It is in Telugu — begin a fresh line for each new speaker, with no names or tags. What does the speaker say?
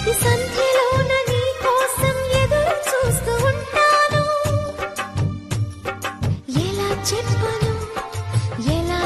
ప్రతి చెప్పను? ఎలా